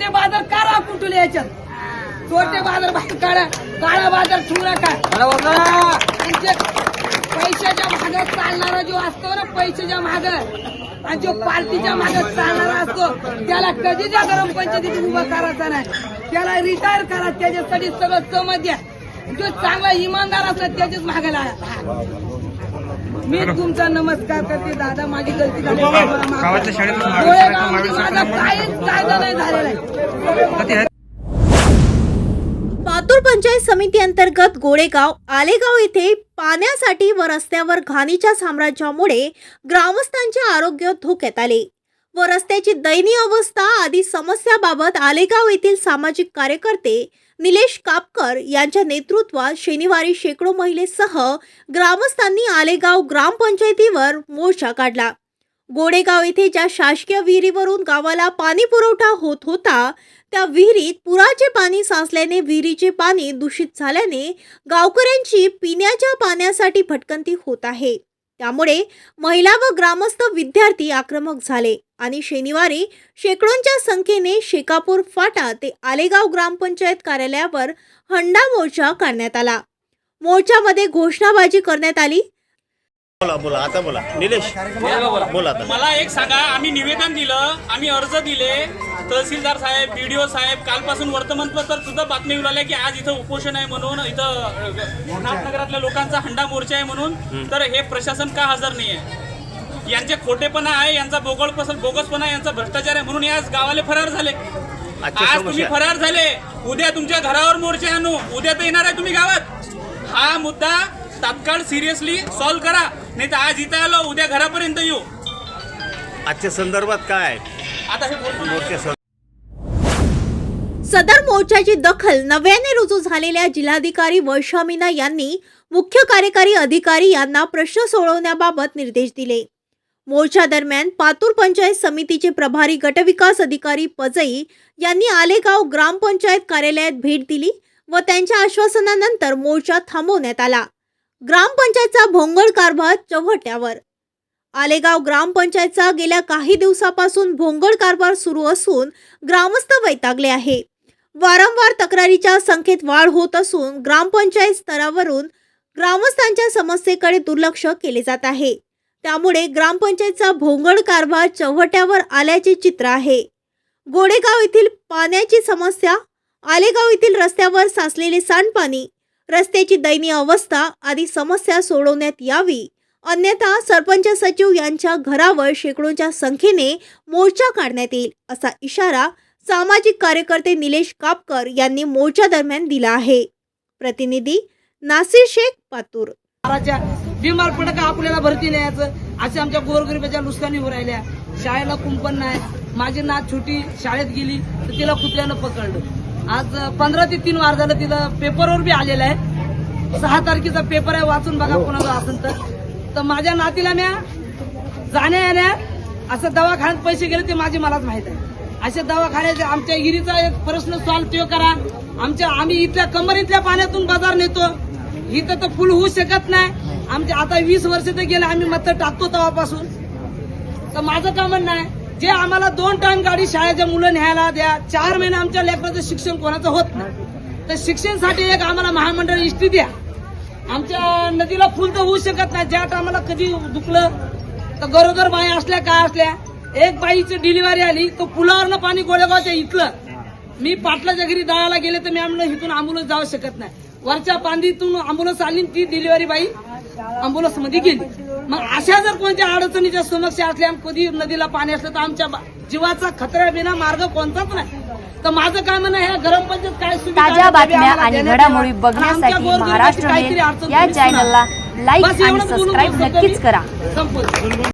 छोटे बाजार काढा कुठून याच्यात? छोटे बाजार बाहेर काढा. काळा बाजार ठेवू नका. त्यांचे पैशाच्या मागे चालणारा जो असतो ना पैशाच्या मागे आणि जो पार्टीच्या मागे चालणारा असतो त्याला कधीच या गरम पंचायतीत उभा करायचा नाही. त्याला रिटायर करा त्याच्यासाठी सगळं समज द्या. जो चांगला इमानदार असला त्याच्याच मागे लागा मी तुमचा नमस्कार करते दादा माझी गलती झाली. माझा काहीच कायदा नाही झालेला आहे. पातूर पंचायत समिती अंतर्गत गोडेगाव आलेगाव येथे पाण्यासाठी व रस्त्यावर घाणीच्या साम्राज्यामुळे ग्रामस्थांचे आरोग्य धोक्यात आले. व रस्त्याची दयनीय अवस्था आदी समस्याबाबत आलेगाव येथील सामाजिक कार्यकर्ते निलेश कापकर यांच्या नेतृत्वात शनिवारी शेकडो महिलेसह ग्रामस्थांनी आलेगाव ग्रामपंचायतीवर मोर्चा काढला. गोडेगाव येथे ज्या शासकीय विहिरीवरून गावाला पाणी पुरवठा होत होता त्या विहिरीत पुराचे पाणी साचल्याने विहिरीचे पाणी दूषित झाल्याने गावकऱ्यांची पिण्याच्या पाण्यासाठी भटकंती होत आहे. त्यामुळे महिला व ग्रामस्थ विद्यार्थी आक्रमक झाले. आणि शनिवारी शेकडोंच्या संख्येने शेकापूर फाटा ते आलेगाव ग्रामपंचायत कार्यालयावर हंडा मोर्चा काढण्यात आला. मोर्चामध्ये घोषणाबाजी करण्यात आली. बोला बोला आता बोला. निलेश बोला आता. मला एक सांगा आम्ही निवेदन दिलं आम्ही अर्ज दिले. तहसीलदार साहेब बीडीओ साहेब कालपासून वर्तमानपत्रात सुद्धा बातमी लागल्या की आज इथं उपोषण आहे म्हणून इथं नाथनगरातल्या लोकांचा हंडा मोर्चा आहे म्हणून तर हे प्रशासन का हजर नाही आहे यांचे खोटेपणा आहे यांचा बोगळ बोगसपणा आहे, यांचा भ्रष्टाचार आहे म्हणून आज गावाले फरार झाले. आज तुम्ही. फरार झाले. उद्या तुमच्या घरावर मोर्चे आणू. उद्या तर येणार आहे तुम्ही गावात. हा मुद्दा तात्काळ सिरियसली सॉल्व्ह करा. नाही तर आज इथं आलो उद्या घरापर्यंत येऊ. आजच्या संदर्भात काय? आता हे बोलतो सदर मोर्चाची दखल नव्याने रुजू झालेल्या जिल्हाधिकारी वर्षा मीना यांनी मुख्य कार्यकारी अधिकारी यांना प्रश्न सोडवण्याबाबत निर्देश दिले. मोर्चा दरम्यान पातूर पंचायत समितीचे प्रभारी गटविकास अधिकारी पजई यांनी आलेगाव ग्रामपंचायत कार्यालयात भेट दिली व त्यांच्या आश्वासनानंतर मोर्चा थांबवण्यात आला. ग्रामपंचायतचा भोंगळ कारभार चव्हाट्यावर आलेगाव ग्रामपंचायतचा गेल्या काही दिवसापासून भोंगळ कारभार सुरू असून ग्रामस्थ वैतागले आहे. वारंवार तक्रारीच्या संख्येत वाढ होत असून ग्रामपंचायत स्तरावरून ग्रामस्थांच्या समस्येकडे दुर्लक्ष केले जात आहे. त्यामुळे ग्रामपंचायतचा भोंगळ कारभार चव्हाट्यावर आल्याचे चित्र आहे. गोडेगाव येथील पाण्याची समस्या आलेगाव येथील रस्त्यावर साचलेले सांडपाणी रस्त्याची दयनीय अवस्था आदी समस्या सोडवण्यात यावी. अन्यथा सरपंच सचिव यांच्या घरावर शेकडोंच्या संख्येने मोर्चा काढण्यात येईल असा इशारा सामाजिक कार्यकर्ते निलेश कापकर यांनी मोर्चा दरम्यान दिला आहे. प्रतिनिधी नासिर शेख पातूर. बिमार पडक आपल्याला भरती न्यायचं? असे आमच्या गोरगरिबाच्या नुकसानी होऊ राहिल्या. शाळेला कुंपण नाही. माझी नात छोटी शाळेत गेली तर तिला कुत्र्यानं पकडलं. आज पंधरा ते तीन वार झालं तिला पेपरवर बी आलेलं आहे. सहा तारखेचा पेपर आहे वाचून बघा कोणाचा असेल तर. तर माझ्या नातीला म्या जाण्या येण्यात असं दवाखान्यात पैसे गेले ते माझी मलाच माहीत आहे. अशा दवाखान्याचे आमच्या हिरीचा एक प्रश्न सॉल्व्ह तो करा. आमच्या आम्ही इथल्या कमरीतल्या पाण्यातून बाजार नेतो. इथं तर फुल होऊ शकत नाही. आमच्या आता वीस वर्ष तर गेले आम्ही मत टाकतो तेव्हापासून तर माझं का म्हणणं आहे जे आम्हाला दोन टाइम गाडी शाळेच्या मुलं न्यायला द्या चार महिने आमच्या लेकराचं शिक्षण कोणाचं होत नाही. तर शिक्षणासाठी एक आम्हाला महामंडळ इष्टी द्या. आमच्या नदीला फुल तर होऊ शकत नाही ज्या टायमाला कधी दुखलं तर गरोदर बाई असल्या काय असल्या एक बाईची डिलिव्हरी आली तो पुलावरनं पाणी गोळेगावच्या इथलं. मी पाटलाच्या घरी दळाला गेले तर मी आम्हाला इथून अँब्युलन्स जाऊ शकत नाही. वरच्या पांदीतून अँब्युलन्स आली ती डिलिव्हरी बाई अँब्युलन्समध्ये गेली. मग अशा जर कोणत्या अडचणीच्या समस्या असल्या कधी नदीला पाणी असलं तर आमच्या जीवाचा खतरा बिना मार्ग कोणताच नाही तर माझं काय म्हणणं आहे ग्राम पंचायत काय ताज्या बातम्या आणि घडामोडी बघण्यासाठी महाराष्ट्र या. चॅनलला लाईक आणि सबस्क्राईब नक्कीच. करा